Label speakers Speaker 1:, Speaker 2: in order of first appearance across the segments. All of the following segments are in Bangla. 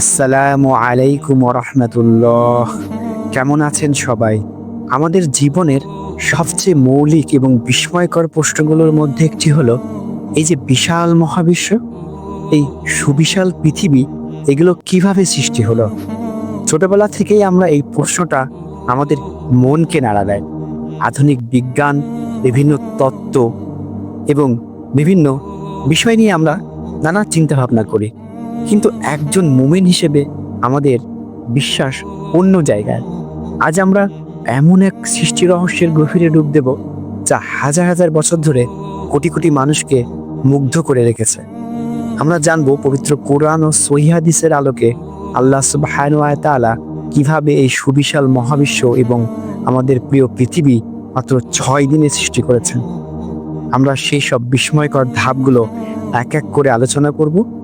Speaker 1: আসসালামু আলাইকুম রহমতুল্লাহ। কেমন আছেন সবাই? আমাদের জীবনের সবচেয়ে মৌলিক এবং বিস্ময়কর প্রশ্নগুলোর মধ্যে একটি হলো, এই যে বিশাল মহাবিশ্ব, এই সুবিশাল পৃথিবী, এগুলো কীভাবে সৃষ্টি হলো? ছোটবেলা থেকেই আমরা এই প্রশ্নটা আমাদের মনকে নাড়া দেয়। আধুনিক বিজ্ঞান, বিভিন্ন তত্ত্ব এবং বিভিন্ন বিষয় নিয়ে আমরা নানা চিন্তা ভাবনা করি। কিন্তু একজন মোমেন হিসেবে আমাদের বিশ্বাস অন্য জায়গায়। আজ আমরা এমন এক সৃষ্টি রহস্যের গভীরে ডুব দেব, যা হাজার হাজার বছর ধরে কোটি কোটি মানুষকে মুগ্ধ করে রেখেছে। আমরা জানব পবিত্র কোরআন ও সহিহাদিসের আলোকে আল্লাহ তাআলা কীভাবে এই সুবিশাল মহাবিশ্ব এবং আমাদের প্রিয় পৃথিবী মাত্র ছয় দিনে সৃষ্টি করেছেন। আমরা সেই সব বিস্ময়কর ধাপগুলো এক এক করে আলোচনা করব।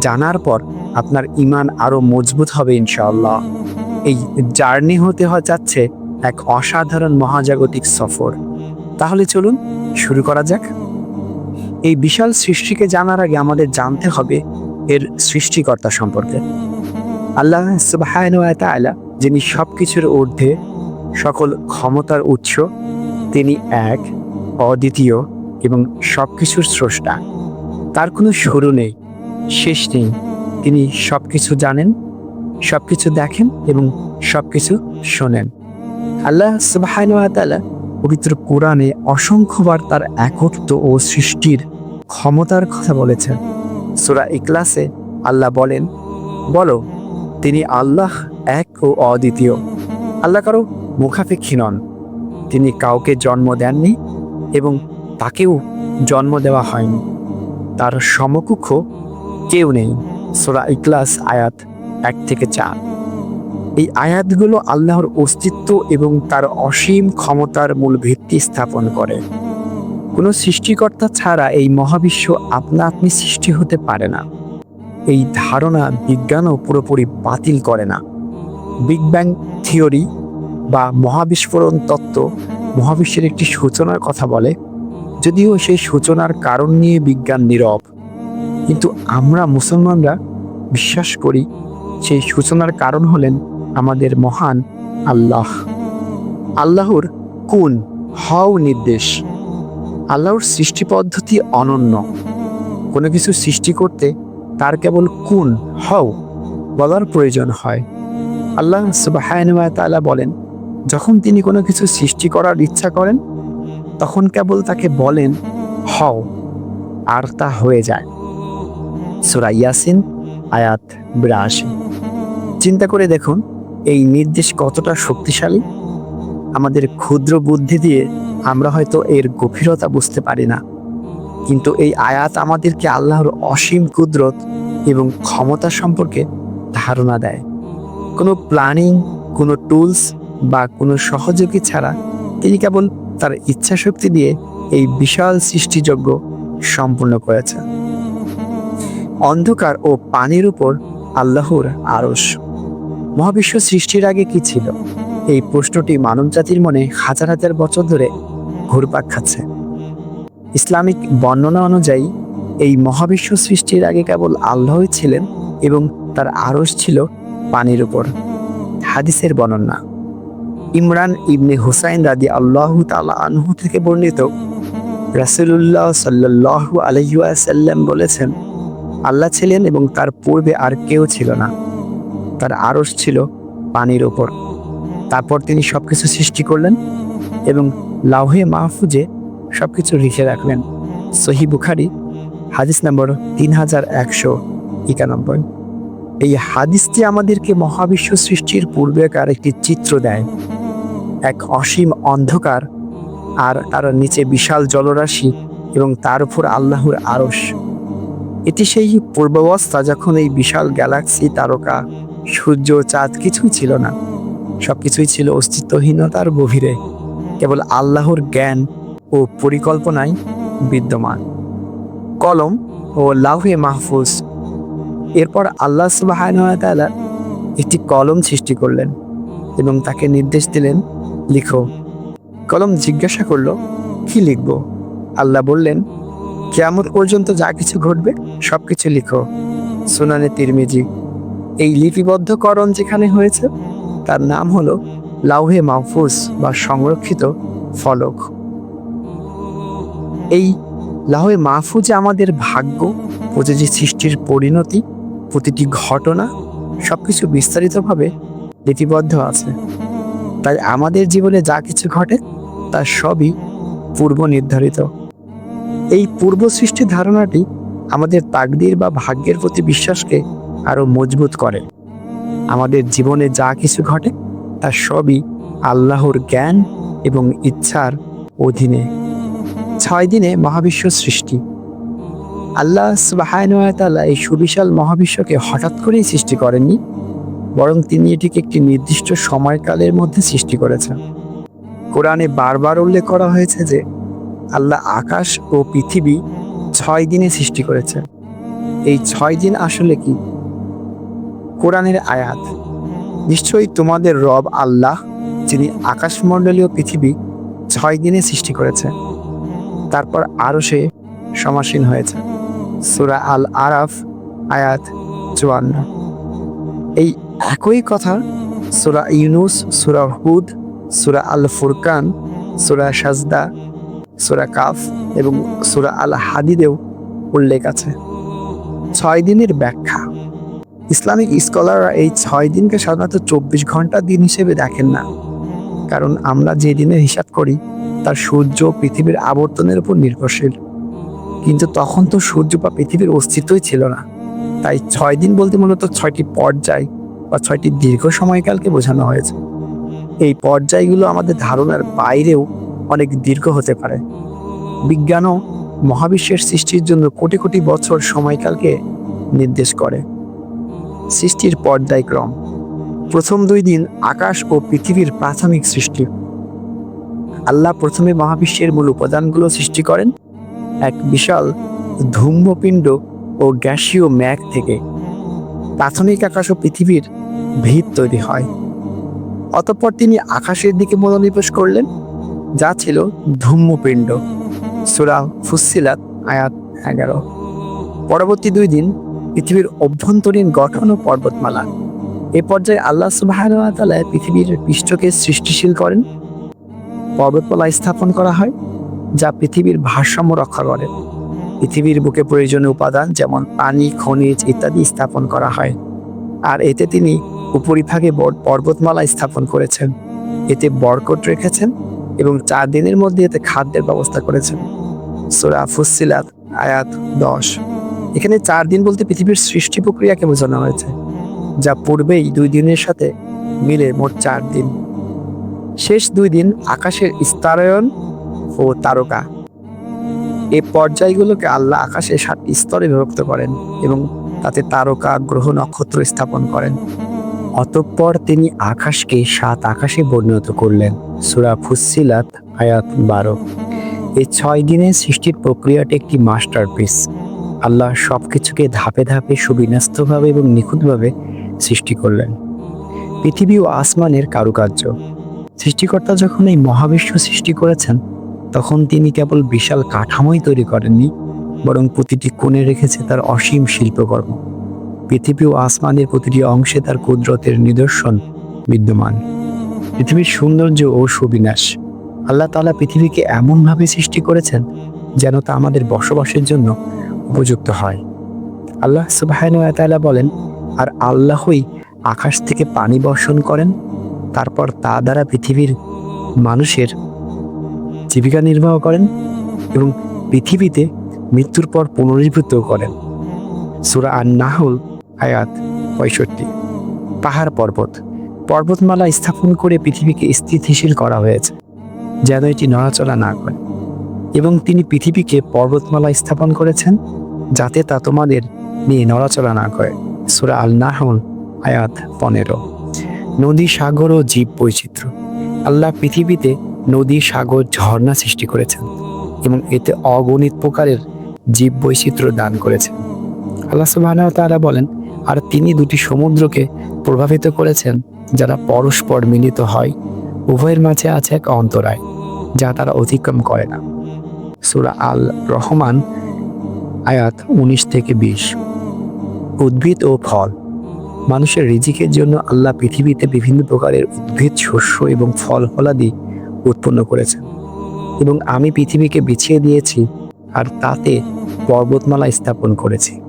Speaker 1: জানার পর আপনার ইমান আরও মজবুত হবে ইনশাআল্লাহ। এই জার্নি হতে যাচ্ছে এক অসাধারণ মহাজাগতিক সফর। তাহলে চলুন শুরু করা যাক। এই বিশাল সৃষ্টিকে জানার আগে আমাদের জানতে হবে এর সৃষ্টিকর্তা সম্পর্কে। আল্লাহ তাআলা যিনি সবকিছুর ঊর্ধ্বে সকল ক্ষমতার উৎস, তিনি এক, অদ্বিতীয় এবং সবকিছুর স্রষ্টা। তার কোনো শুরু নেই। শেষ নেই তিনি সবকিছু জানেন সব কিছু দেখেন এবং সবকিছু শোনেন। আল্লাহ ওয়া পবিত্র কোরআনে অসংখ্যবার তার একত্ব ও সৃষ্টির ক্ষমতার কথা বলেছেন। সূরা ইকলাসে আল্লাহ বলেন, বলো, তিনি আল্লাহ এক ও অদ্বিতীয়। আল্লাহ কারও মুখাপেক্ষী নন। তিনি কাউকে জন্ম দেননি এবং তাকেও জন্ম দেওয়া হয়নি। তার সমকক্ষ কেউ নেই। সোরা ইকলাস আয়াত এক থেকে চার। এই আয়াতগুলো আল্লাহর অস্তিত্ব এবং তার অসীম ক্ষমতার মূল ভিত্তি স্থাপন করে। কোনো সৃষ্টিকর্তা ছাড়া এই মহাবিশ্ব আপনা আপনি সৃষ্টি হতে পারে না। এই ধারণা বিজ্ঞানও পুরোপুরি বাতিল করে না। বিগ ব্যাং থিওরি বা মহাবিস্ফোরণ তত্ত্ব মহাবিশ্বের একটি সূচনার কথা বলে, যদিও সেই সূচনার কারণ নিয়ে বিজ্ঞান নীরব। কিন্তু আমরা মুসলমানরা বিশ্বাস করি সেই সূচনার কারণ হলেন আমাদের মহান আল্লাহ। আল্লাহর কোন হও নির্দেশ? আল্লাহর সৃষ্টি পদ্ধতি অনন্য। কোনো কিছু সৃষ্টি করতে তার কেবল কোন হও বলার প্রয়োজন হয়। আল্লাহ সুবাহায়ন তাআলা বলেন, যখন তিনি কোনো কিছু সৃষ্টি করার ইচ্ছা করেন, তখন কেবল তাকে বলেন হও আর তা হয়ে যায়। সুরা ইয়াসিন, আয়াত বিরাশি। চিন্তা করে দেখুন, এই নির্দেশ কতটা শক্তিশালী? আমাদের ক্ষুদ্র বুদ্ধি দিয়ে আমরা হয়তো এর গভীরতা বুঝতে পারি না। কিন্তু এই আয়াত আমাদেরকে আল্লাহর অসীম কুদরত এবং ক্ষমতা সম্পর্কে ধারণা দেয়। কোনো প্ল্যানিং, কোনো টুলস বা কোনো সহযোগী ছাড়া তিনি কেবল তার ইচ্ছাশক্তি দিয়ে এই বিশাল সৃষ্টিযজ্ঞ সম্পূর্ণ করেছেন। অন্ধকার ও পানির উপর আল্লাহর আরস মহাবিশ্ব সৃষ্টির আগে কি ছিল? এই প্রশ্নটি মানবজাতির মনে হাজার হাজার বছর ধরে ঘুরপাক খাচ্ছে। ইসলামিক বর্ণনা অনুযায়ী, এই মহাবিশ্ব সৃষ্টির আগে কেবল আল্লাহই ছিলেন এবং তার আরস ছিল পানির উপর। হাদিসের বর্ণনা। ইমরান ইবনে হুসাইন রাদি আল্লাহ তালা আনহু থেকে বর্ণিত, রাসুলুল্লাহ সাল্লাহু আলহিউসাল্লাম বলেছেন আল্লাহ ছিলেন এবং তার পূর্বে আর কেউ ছিল না। তার আরস ছিল পানির ওপর তারপর তিনি সবকিছু সৃষ্টি করলেন এবং লাউহে মাহফুজে সবকিছু লিখে রাখলেন। সহি বুখারি, হাদিস নম্বর তিন হাজার একশো একানব্বই। এই হাদিসটি আমাদেরকে মহাবিশ্ব সৃষ্টির পূর্বেকার একটি চিত্র দেয়। এক অসীম অন্ধকার আর তার নিচে বিশাল জলরাশি এবং তার উপর আল্লাহর আরস এটি সেই পূর্বাবস্থা যখন এই বিশাল গ্যালাক্সি তারকা, সূর্য চাঁদ কিছুই ছিল না। সবকিছুই ছিল অস্তিত্বহীনতার গভীরে। কেবল আল্লাহর জ্ঞান ও পরিকল্পনায় বিদ্যমান। কলম ও লাউহে মাহফুজ। এরপর আল্লাহ সুবাহ একটি কলম সৃষ্টি করলেন এবং তাকে নির্দেশ দিলেন, লিখো। কলম জিজ্ঞাসা করল, কি লিখব? আল্লাহ বললেন কেয়ামত পর্যন্ত যা কিছু ঘটবে সব কিছু লিখো। সুনানে তিরমিজি। এই লিপিবদ্ধকরণ যেখানে হয়েছে, তার নাম হলো লাউহে মাহফুজ বা সংরক্ষিত ফলক। এই লাউহে মাহফুজে আমাদের ভাগ্য, প্রতিটি সৃষ্টির পরিণতি, প্রতিটি ঘটনা, সবকিছু বিস্তারিতভাবে লিপিবদ্ধ আছে। তাই আমাদের জীবনে যা কিছু ঘটে, তার সবই পূর্ব নির্ধারিত এই পূর্ব সৃষ্টি ধারণাটি আমাদের তাকদির বা ভাগ্যের প্রতি বিশ্বাসকে আরও মজবুত করে। আমাদের জীবনে যা কিছু ঘটে, তা সবই আল্লাহর জ্ঞান এবং ইচ্ছার অধীনে। ছয় দিনে মহাবিশ্ব সৃষ্টি। আল্লাহ সুবাহানুয়াতাল্লাহ এই সুবিশাল মহাবিশ্বকে হঠাৎ করেই সৃষ্টি করেননি, বরং তিনি এটিকে একটি নির্দিষ্ট সময়কালের মধ্যে সৃষ্টি করেছেন। কোরআনে বারবার উল্লেখ করা হয়েছে যে আল্লাহ আকাশ ও পৃথিবী ছয় দিনে সৃষ্টি করেছে। এই ছয় দিন আসলে কি? কোরআনের আয়াত। নিশ্চয়ই তোমাদের রব আল্লাহ, যিনি আকাশমণ্ডলীয় পৃথিবী ছয় দিনে সৃষ্টি করেছেন তারপর আরও সে সমাসীন হয়েছে। সুরা আল আরাফ আয়াত চুয়ান্ন। এই একই কথা সুরা ইউনুস, সুরা হুদ, সুরা আল ফুরকান সুরা সাজদা সুরা কাফ এবং সুরা আল হাদিদেও উল্লেখ আছে। ছয় দিনের ব্যাখ্যা। ইসলামিক স্কলাররা এই ছয় দিনকে সাধারণত চব্বিশ ঘণ্টা দিন হিসেবে দেখেন না। কারণ আমরা যে দিনের হিসাব করি, তার সূর্য পৃথিবীর আবর্তনের উপর নির্ভরশীল। কিন্তু তখন তো সূর্য বা পৃথিবীর অস্তিত্বই ছিল না। তাই ছয় দিন বলতে মূলত ছয়টি পর্যায় বা ছয়টি দীর্ঘ সময়কালকে বোঝানো হয়েছে। এই পর্যায়গুলো আমাদের ধারণার বাইরেও অনেক দীর্ঘ হতে পারে। বিজ্ঞানও মহাবিশ্বের সৃষ্টির জন্য কোটি কোটি বছর সময়কালকে নির্দেশ করে। সৃষ্টির পর্যায়ক্রম প্রথম দুই দিন আকাশ ও পৃথিবীর প্রাথমিক সৃষ্টি। আল্লাহ প্রথমে মহাবিশ্বের মূল উপাদানগুলো সৃষ্টি করেন এক বিশাল ধূম্রপিণ্ড ও গ্যাসীয় ম্যাগ থেকে। প্রাথমিক আকাশ ও পৃথিবীর ভিত তৈরি হয়। অতঃপর তিনি আকাশের দিকে মনোনিবেশ করলেন। যা ছিল ধূম্রপিণ্ড। সুরা ফুসিলাত আয়াত এগারো। পরবর্তী দুই দিন পৃথিবীর অভ্যন্তরীণ গঠন ও পর্বতমালা। এ পর্যায়ে আল্লাহ সুবাহ পৃথিবীর পৃষ্ঠকে সৃষ্টিশীল করেন, পর্বতমালা স্থাপন করা হয়, যা পৃথিবীর ভারসাম্য রক্ষা করে। পৃথিবীর বুকে প্রয়োজনীয় উপাদান যেমন পানি, খনিজ ইত্যাদি স্থাপন করা হয়। আর এতে তিনি উপরিভাগে পর্বতমালা স্থাপন করেছেন। এতে বরকট রেখেছেন এবং চার দিনের মধ্যে এতে খাদ্যের ব্যবস্থা করেছেন। সোরা ফুসিলাত আয়াত দশ। এখানে চার দিন বলতে পৃথিবীর সৃষ্টি প্রক্রিয়াকে বোঝানো হয়েছে, যা পূর্বেই দুই দিনের সাথে মিলে মোট চার দিন। শেষ দুই দিন আকাশের স্তরায়ন ও তারকা। এই পর্যায়গুলোকে আল্লাহ আকাশে সাতটি স্তরে বিভক্ত করেন এবং তাতে তারকা, গ্রহ, নক্ষত্র স্থাপন করেন। অতঃপর তিনি আকাশকে সাত আকাশে পরিণত করলেন। সুরা ফুসিলাত আয়াত বারো। এই ছয় দিনের সৃষ্টির প্রক্রিয়াটি একটি মাস্টারপিস। আল্লাহ সবকিছুকে ধাপে ধাপে সুবিন্যস্তভাবে এবং নিখুঁতভাবে সৃষ্টি করলেন। পৃথিবী ও আসমানের কারুকার্য। সৃষ্টিকর্তা যখন এই মহাবিশ্ব সৃষ্টি করেছেন, তখন তিনি কেবল বিশাল কাঠামোই তৈরি করেননি, বরং প্রতিটি কোণে রেখেছে তার অসীম শিল্পকর্ম। পৃথিবী ও আসমানের প্রতিটি অংশে তার কুদরতের নিদর্শন বিদ্যমান। পৃথিবীর সৌন্দর্য ও সুবিনাশ। আল্লাহ তাআলা পৃথিবীকে এমনভাবে সৃষ্টি করেছেন যেন তা আমাদের বসবাসের জন্য উপযুক্ত হয়। আল্লাহ সুবাহানুয়াতালা বলেন, আর আল্লাহই আকাশ থেকে পানি বর্ষণ করেন, তারপর তা দ্বারা পৃথিবীর মানুষের জীবিকা নির্বাহ করেন এবং পৃথিবীতে মৃত্যুর পর পুনরুদ্ভূত করেন। সুরা আর নাহুল আয়াত পঁয়ষট্টি। পাহাড় পর্বত। পর্বতমালা স্থাপন করে পৃথিবীকে স্থিতিশীল করা হয়েছে, যেন এটি নড়াচড়া না করে। এবং তিনি পৃথিবীকে পর্বতমালা স্থাপন করেছেন, যাতে তা তোমাদের নিয়ে নড়াচড়া না করে। সুরা আল নাহল আয়াত পনেরো। নদী, সাগর ও জীব বৈচিত্র্য। আল্লাহ পৃথিবীতে নদী, সাগর, ঝর্ণা সৃষ্টি করেছেন এবং এতে অগণিত প্রকারের জীব বৈচিত্র্য দান করেছেন। আল্লাহ সুবাহ তারা বলেন আর তিনি দুটি সমুদ্রকে প্রভাবিত করেছেন, যারা পরস্পর মিলিত হয়। উভয়ের মাঝে আছে এক অন্তরায়, যা তারা অতিক্রম করে না। সুরা আল রহমান আয়াত উনিশ থেকে বিশ। উদ্ভিদ ও ফল। মানুষের রিজিকের জন্য আল্লাহ পৃথিবীতে বিভিন্ন প্রকারের উদ্ভিদ, শস্য এবং ফল, ফলাদি উৎপন্ন করেছেন। এবং আমি পৃথিবীকে বিছিয়ে দিয়েছি আর তাতে পর্বতমালা স্থাপন করেছি।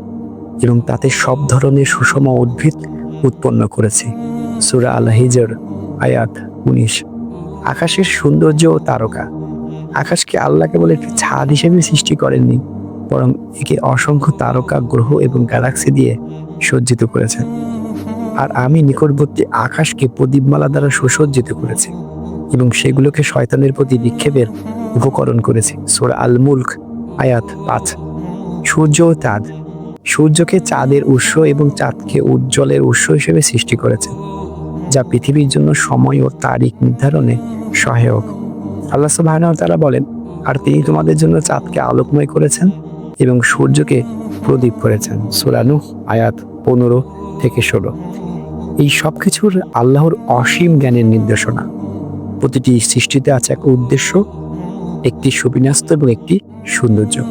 Speaker 1: এবং তাতে সব ধরনের সুষম উদ্ভিদ উৎপন্ন করেছি। সুরা আল হিজর আয়াত উনিশ। আকাশের সৌন্দর্য ও তারকা। আকাশকে আল্লাহ কেবল একটি ছাদ হিসেবে সৃষ্টি করেননি, বরং একে অসংখ্য তারকা, গ্রহ এবং গ্যালাক্সি দিয়ে সজ্জিত করেছেন। আর আমি নিকটবর্তী আকাশকে প্রদীপমালা দ্বারা সুসজ্জিত করেছি এবং সেগুলোকে শয়তানের প্রতি নিক্ষেপের উপকরণ করেছি। সোরা আল মুল্ক আয়াত পাঁচ। সূর্য ও চাঁদ সূর্যকে চাঁদের উৎস এবং চাঁদকে উজ্জ্বলের উৎস হিসেবে সৃষ্টি করেছেন, যা পৃথিবীর জন্য সময় ও তারিখ নির্ধারণে সহায়ক। আল্লাহ ওয়া তাআলা বলেন, আর তিনি তোমাদের জন্য চাঁদকে আলোকময় করেছেন এবং সূর্যকে প্রদীপ করেছেন। সুরানু আয়াত পনেরো থেকে ষোলো। এই সব কিছুর আল্লাহর অসীম জ্ঞানের নির্দেশনা। প্রতিটি সৃষ্টিতে আছে এক উদ্দেশ্য, একটি সুবিন্যস্ত এবং একটি সৌন্দর্য।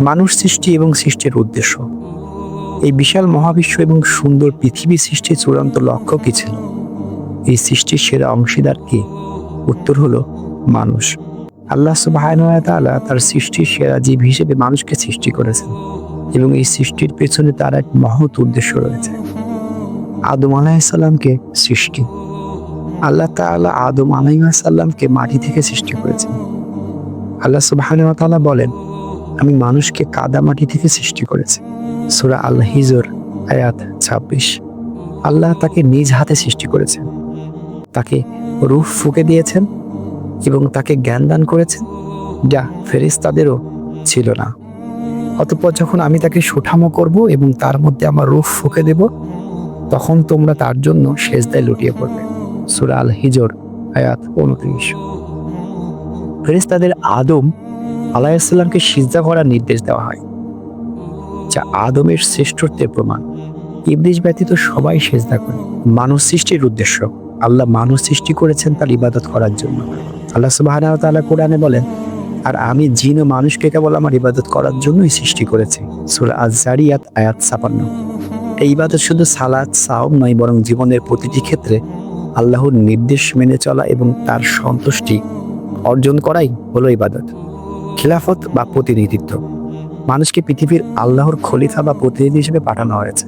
Speaker 1: মানুষ সৃষ্টি এবং সৃষ্টির উদ্দেশ্য। এই বিশাল মহাবিশ্ব এবং সুন্দর পৃথিবী সৃষ্টির চূড়ান্ত লক্ষ্য কি ছিল? এই সৃষ্টির সেরা অংশীদার কি? উত্তর হলো মানুষ। আল্লাহ সুবাহান তাআলা তার সৃষ্টির সেরা জীব হিসেবে মানুষকে সৃষ্টি করেছেন এবং এই সৃষ্টির পেছনে তার এক মহৎ উদ্দেশ্য রয়েছে। আদম আলাইসাল্লামকে সৃষ্টি। আল্লাহ তাআলা আদম আলাইসাল্লামকে মাটি থেকে সৃষ্টি করেছেন। আল্লাহ তাআলা বলেন আমি মানুষকে কাদা মাটি থেকে সৃষ্টি করেছি। সুরা আল হিজর আয়াত ছাব্বিশ। আল্লাহ তাকে নিজ হাতে সৃষ্টি করেছেন। তাকে রূহ ফুকে দিয়েছেন এবং তাকে জ্ঞান দান করেছেন, যা ফেরেশতাদেরও ছিল না। অতঃপর যখন আমি তাকে সুঠামো করব এবং তার মধ্যে আমার রুফ ফুকে দেব, তখন তোমরা তার জন্য সেজদায় লুটিয়ে পড়বে। সুরা আল হিজর আয়াত উনত্রিশ। ফেরেশতাদের আদম আলাইসাল্লামকে সিজদা করার নির্দেশ দেওয়া হয়, যা আদমের শ্রেষ্ঠত্বের প্রমাণ। ইবলিশ ব্যতীত সবাই সেজদা করে। মানুষ সৃষ্টির উদ্দেশ্য। আল্লাহ মানুষ সৃষ্টি করেছেন তার ইবাদত করার জন্য। আল্লাহ সুবাহ তাআলা কোরআনে বলেন, আর আমি জিন ও মানুষকে কেবল আমার ইবাদত করার জন্যই সৃষ্টি করেছি। সূরা আজ-জারিয়াত, আয়াত 56 এই ইবাদত শুধু সালাত, সাওম নয়, বরং জীবনের প্রতিটি ক্ষেত্রে আল্লাহর নির্দেশ মেনে চলা এবং তার সন্তুষ্টি অর্জন করাই হলো ইবাদত। খিলাফত বা প্রতিনিধিত্ব। মানুষকে পৃথিবীর আল্লাহর খলিফা বা প্রতিনিধি হিসেবে পাঠানো হয়েছে।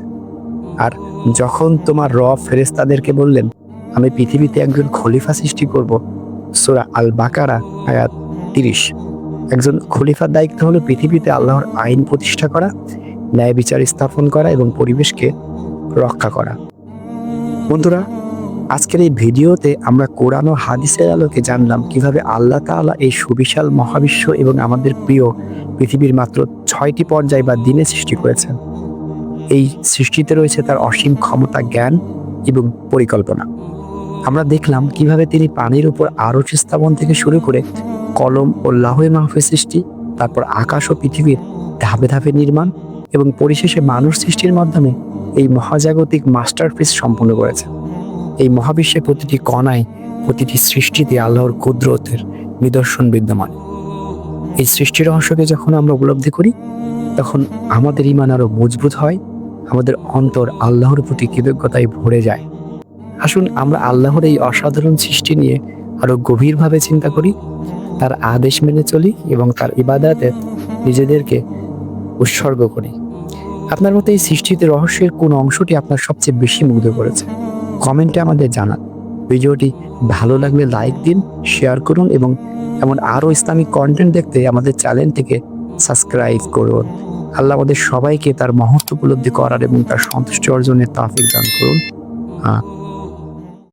Speaker 1: আর যখন তোমার র ফেরেস্তাদেরকে বললেন, আমি পৃথিবীতে একজন খলিফা সৃষ্টি করব সোরা আল বাকারা আয়াত তিরিশ। একজন খলিফার দায়িত্ব হলো পৃথিবীতে আল্লাহর আইন প্রতিষ্ঠা করা ন্যায় বিচার স্থাপন করা এবং পরিবেশকে রক্ষা করা। বন্ধুরা আজকের এই ভিডিওতে আমরা কোরআন ও হাদিসের আলোকে জানলাম কীভাবে আল্লাহ তাআলা এই সুবিশাল মহাবিশ্ব এবং আমাদের প্রিয় পৃথিবীর মাত্র ছয়টি পর্যায় বা দিনে সৃষ্টি করেছেন। এই সৃষ্টিতে রয়েছে তার অসীম ক্ষমতা, জ্ঞান এবং পরিকল্পনা। আমরা দেখলাম কীভাবে তিনি পানির উপর আরশ স্থাপন থেকে শুরু করে কলম ও লাহে মাহফের সৃষ্টি, তারপর আকাশ ও পৃথিবীর ধাপে ধাপে নির্মাণ এবং পরিশেষে মানুষ সৃষ্টির মাধ্যমে এই মহাজাগতিক মাস্টারপিস সম্পন্ন করেছে এই মহাবিশ্বের প্রতিটি কণায় প্রতিটি সৃষ্টিতে আল্লাহর কুদরতের নিদর্শন বিদ্যমান। এই সৃষ্টির রহস্যকে যখন আমরা উপলব্ধি করি, তখন আমাদের ইমান আরও মজবুত হয়, আমাদের অন্তর আল্লাহর প্রতি কৃতজ্ঞতায় ভরে যায়। আসুন আমরা আল্লাহর এই অসাধারণ সৃষ্টি নিয়ে আরও গভীরভাবে চিন্তা করি, তার আদেশ মেনে চলি এবং তার ইবাদাতে নিজেদেরকে উৎসর্গ করি। আপনার মতে এই সৃষ্টিতে রহস্যের কোন অংশটি আপনার সবচেয়ে বেশি মুগ্ধ করেছে? কমেন্টে আমাদের জানান। ভিডিওটি ভালো লাগলে লাইক দিন, শেয়ার করুন এবং এমন আরও ইসলামিক কন্টেন্ট দেখতে আমাদের চ্যানেলটিকে সাবস্ক্রাইব করুন। আল্লাহ আমাদের সবাইকে তার মহত্ব উপলব্ধি করার এবং তার সন্তুষ্টি অর্জনের তাফিক দান করুন।